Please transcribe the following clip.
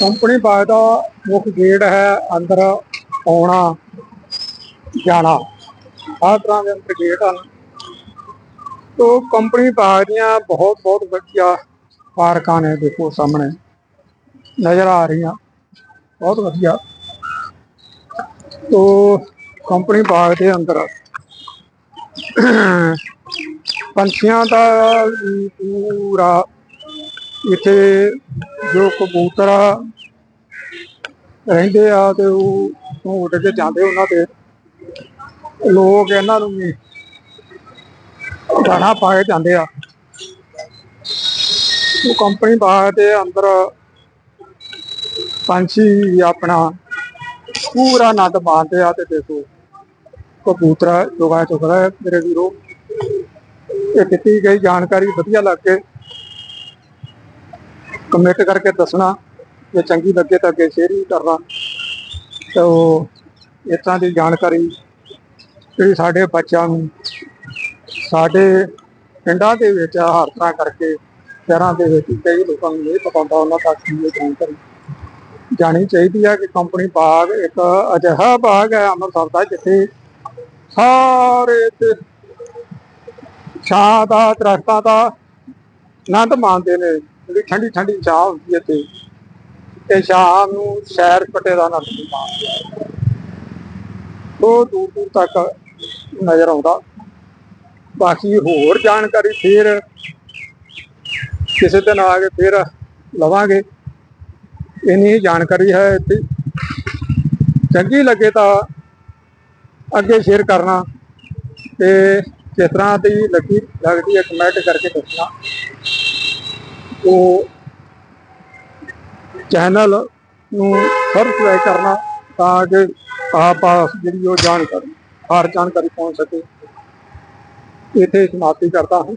Company ਬਾਗ ਦਾ ਮੁੱਖ gate ਹੈ ਅੰਦਰ ਆਉਣਾ, ਜਾਣਾ। ਹਰ ਤਰ੍ਹਾਂ ਦੇ ਅੰਦਰ ਗੇਟ ਹਨ। ਤੋ ਕੰਪਨੀ ਬਾਗ ਦੀਆਂ ਬਹੁਤ ਬਹੁਤ ਵਧੀਆ ਪਾਰਕਾਂ ਨੇ ਦੇਖੋ ਸਾਹਮਣੇ। ਨਜ਼ਰ ਆ ਰਹੀਆਂ। ਬਹੁਤ ਵਧੀਆ। ਤੋ ਕੰਪਨੀ ਬਾਗ ਦੇ ਅੰਦਰ ਪੰਛੀਆਂ ਦਾ ਪੂਰਾ ਇੱਥੇ ਜੋ ਕਬੂਤਰ ਰਹਿੰਦੇ ਆ ਤੇ ਉਹ ਉੱਡ ਕੇ ਜਾਂਦੇ ਉਹਨਾਂ ਤੇ। ਲੋਕ ਇਹਨਾਂ ਨੂੰ ਵੀ ਦਾਣਾ ਪਾ ਕੇ ਜਾਂਦੇ ਆ। ਉਹ ਕੰਪਨੀ ਬਾਗ ਦੇ ਅੰਦਰ ਪੰਛੀ ਆਪਣਾ ਪੂਰਾ ਆਨੰਦ ਮਾਣਦੇ ਆ ਤੇ ਦੇਖੋ, ਕਬੂਤਰ ਜੋਗਾ ਚੁਗਦਾ ਮੇਰੇ ਵੀਰੋ। ਇਹ ਦਿੱਤੀ ਗਈ ਜਾਣਕਾਰੀ ਵਧੀਆ ਲੱਗ ਕੇ ਕਮੈਂਟ ਕਰਕੇ ਦੱਸਣਾ, ਜੇ ਚੰਗੀ ਲੱਗੇ ਤਾਂ ਅੱਗੇ ਸ਼ੇਅਰ ਵੀ ਕਰਨਾ। ਤੋ ਉਹ ਦੀ ਜਾਣਕਾਰੀ ਜਿਹੜੀ ਸਾਡੇ ਬੱਚਿਆਂ ਨੂੰ, ਸਾਡੇ ਪਿੰਡਾਂ ਦੇ ਵਿੱਚ ਹਰ ਤਰ੍ਹਾਂ ਕਰਕੇ, ਸ਼ਹਿਰਾਂ ਦੇ ਵਿੱਚ ਕਈ ਲੋਕਾਂ ਨੂੰ ਨਹੀਂ ਪਤਾ ਹੁੰਦਾ, ਉਹਨਾਂ ਤੱਕ ਇਹ ਜਾਣਕਾਰੀ ਜਾਣੀ ਚਾਹੀਦੀ ਹੈ ਕਿ ਕੰਪਨੀ ਬਾਗ ਇੱਕ ਅਜਿਹਾ ਬਾਗ ਹੈ ਅੰਮ੍ਰਿਤਸਰ ਦਾ, ਜਿੱਥੇ ਸਾਰੇ ਤੇ ਛਾਂ ਦਾ, ਦਰਖਤਾਂ ਦਾ ਆਨੰਦ ਮਾਣਦੇ ਨੇ। ਜਿਹੜੀ ਠੰਡੀ ਠੰਡੀ ਛਾਂ ਹੁੰਦੀ ਹੈ ਤੇ ਤੇ ਸ਼ਾਮ ਨੂੰ ਸੈਰ ਸਪਾਟੇ ਦਾ ਆਨੰਦ ਮਾਣਦੇ ਉਹ ਦੂਰ ਦੂਰ ਤੱਕ ਨਜ਼ਰ ਆਉਂਦਾ। ਬਾਕੀ ਹੋਰ ਜਾਣਕਾਰੀ ਫੇਰ ਕਿਸੇ ਦਿਨ ਆ ਕੇ ਫੇਰ ਲਵਾਂਗੇ। ਇੰਨੀ ਜਾਣਕਾਰੀ ਹੈ ਇੱਥੇ। ਚੰਗੀ ਲੱਗੇ ਤਾਂ ਅੱਗੇ ਸ਼ੇਅਰ ਕਰਨਾ ਤੇ ਕਿਸ ਤਰ੍ਹਾਂ ਦੀ ਲੱਗੀ, ਲੱਗਦੀ ਹੈ ਕਮੈਂਟ ਕਰਕੇ ਦੱਸਣਾ। ਉਹ ਚੈਨਲ ਨੂੰ ਸਬਸਕ੍ਰਾਈਬ ਕਰਨਾ ਤਾਂ ਕਿ ਆਪ ਜਿਹੜੀ ਉਹ ਜਾਣਕਾਰੀ, ਹਰ ਜਾਣਕਾਰੀ ਪਹੁੰਚ ਸਕੇ। ਇੱਥੇ ਸਮਾਪਤੀ ਕਰਦਾ ਹਾਂ।